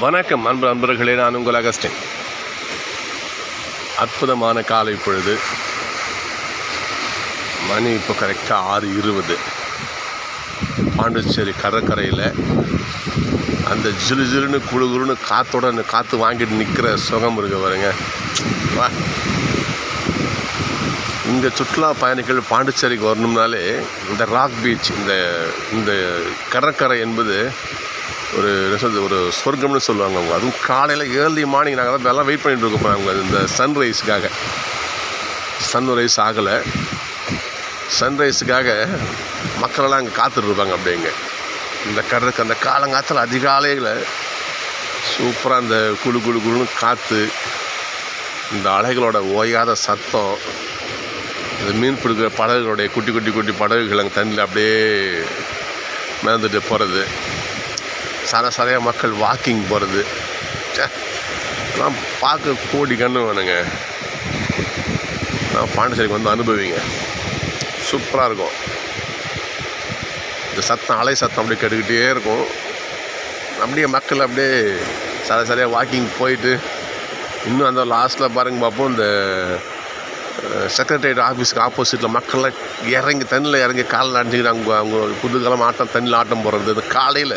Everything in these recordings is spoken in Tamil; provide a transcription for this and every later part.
வணக்கம் அன்பு நண்பர்களே நான் உங்கள் அகஸ்டின். அற்புதமான காலை பொழுது. மணி இப்போ கரெக்டாக ஆறு இருபது. பாண்டிச்சேரி கடற்கரையில் அந்த ஜிலு ஜிலுன்னு குளு குளுன்னு காத்தோட அந்த காற்று வாங்கிட்டு நிற்கிற சுகம் இருக்கு பாருங்க. வா. இங்கே சுற்றுலா பயணிகள் பாண்டிச்சேரிக்கு வரணும்னாலே இந்த ராக் பீச் இந்த இந்த கடற்கரை என்பது ஒரு ரிசல்ட் ஒரு சொர்க்கம்னு சொல்லுவாங்க அவங்க. அதுவும் காலையில் ஏர்லி மார்னிங் நாங்கள் தான் எல்லாம் வெயிட் பண்ணிகிட்டு இருக்கோம் அவங்க இந்த சன்ரைஸுக்காக சன்ரைஸ் ஆகலை. சன்ரைஸுக்காக மக்களெல்லாம் அங்கே காத்துட்ருப்பாங்க அப்படிங்க இந்த கடலுக்கு அந்த காலங்காத்தில் அதிகாலையில் சூப்பராக அந்த குழு குழு குழுன்னு காற்று இந்த அலைகளோட ஓயாத சத்தம் இந்த மீன் பிடிக்கிற படகுகளுடைய குட்டி குட்டி குட்டி படகுகள் அங்கே தண்ணியில் அப்படியே மேந்துட்டு போகிறது சர சரையாக மக்கள் வாக்கிங் போகிறது நான் பார்க்க கோடி கண்ணு வேணுங்க. நான் பாண்டிச்சேரிக்கு வந்து அனுபவிங்க. சூப்பராக இருக்கும். இந்த சத்தம் அலை சத்தம் அப்படியே கெடுக்கிட்டே இருக்கும். அப்படியே மக்கள் அப்படியே சர சரியாக வாக்கிங் போயிட்டு இன்னும் அந்த லாஸ்ட்டில் பாருங்க பார்ப்போம் இந்த செக்ரட்டரியேட் ஆஃபீஸ்க்கு ஆப்போசிட்டில் மக்கள்லாம் இறங்கி தண்ணியில் இறங்கி காலில் அடிச்சுக்கிட்டு அவங்க அவங்க புதுக்காலம் ஆட்டம் தண்ணியில் ஆட்டம் போடுறது இந்த காலையில்.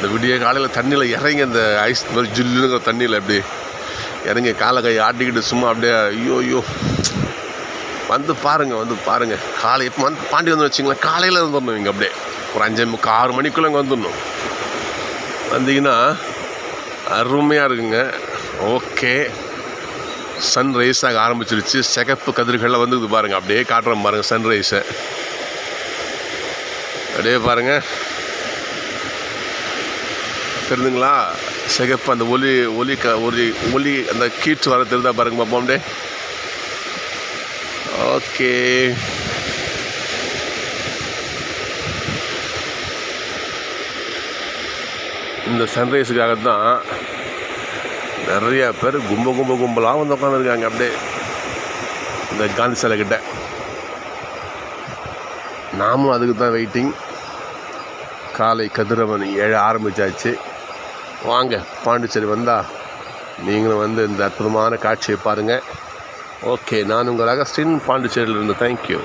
இந்த விடிய காலையில் தண்ணியில் இறங்கி அந்த ஐஸ் மாதிரி ஜில்லுங்கிற தண்ணியில் அப்படி இறங்கி காலை கை ஆட்டிக்கிட்டு சும்மா அப்படியே ஐயோ ஐயோ. வந்து பாருங்கள் வந்து பாருங்கள் காலை இப்போ வந்து பாண்டி வந்து வச்சிங்களேன் காலையில் வந்துடணும் இங்கே அப்படியே. ஒரு அஞ்சு முக்கால் ஆறு மணிக்குள்ளே இங்கே வந்துடணும். வந்தீங்கன்னா அருமையாக இருக்குங்க. ஓகே. சன் ரைஸ் ஆக ஆரம்பிச்சிருச்சு. சிகப்பு கதிர்கள்லாம் வந்து இது பாருங்கள் அப்படியே காட்டுறோம் பாருங்கள் சன்ரைஸை அப்படியே பாருங்கள் தெரியுதுங்களா சிகப்பு அந்த ஒலி ஒலி க ஒலி ஒலி அந்த கீட்ஸ் வர தெரியுதா பாருங்க பார்ப்போம் அப்படியே. ஓகே. இந்த சன்ரைஸுக்காக தான் நிறைய பேர் கும்ப கும்ப கும்பலாக வந்து உட்காந்துருக்காங்க அப்படியே. இந்த காந்தி சிலை கிட்ட. நாமும் அதுக்கு தான் வெயிட்டிங் காலை கதிரவன் ஏழ ஆரம்பிச்சாச்சு. வாங்க பாண்டிச்சேரி வந்தால் நீங்களும் வந்து இந்த அற்புதமான காட்சியை பாருங்கள் ஓகே நான் உங்கள் அகஸ்டின் பாண்டிச்சேரியிலிருந்து. தேங்க்யூ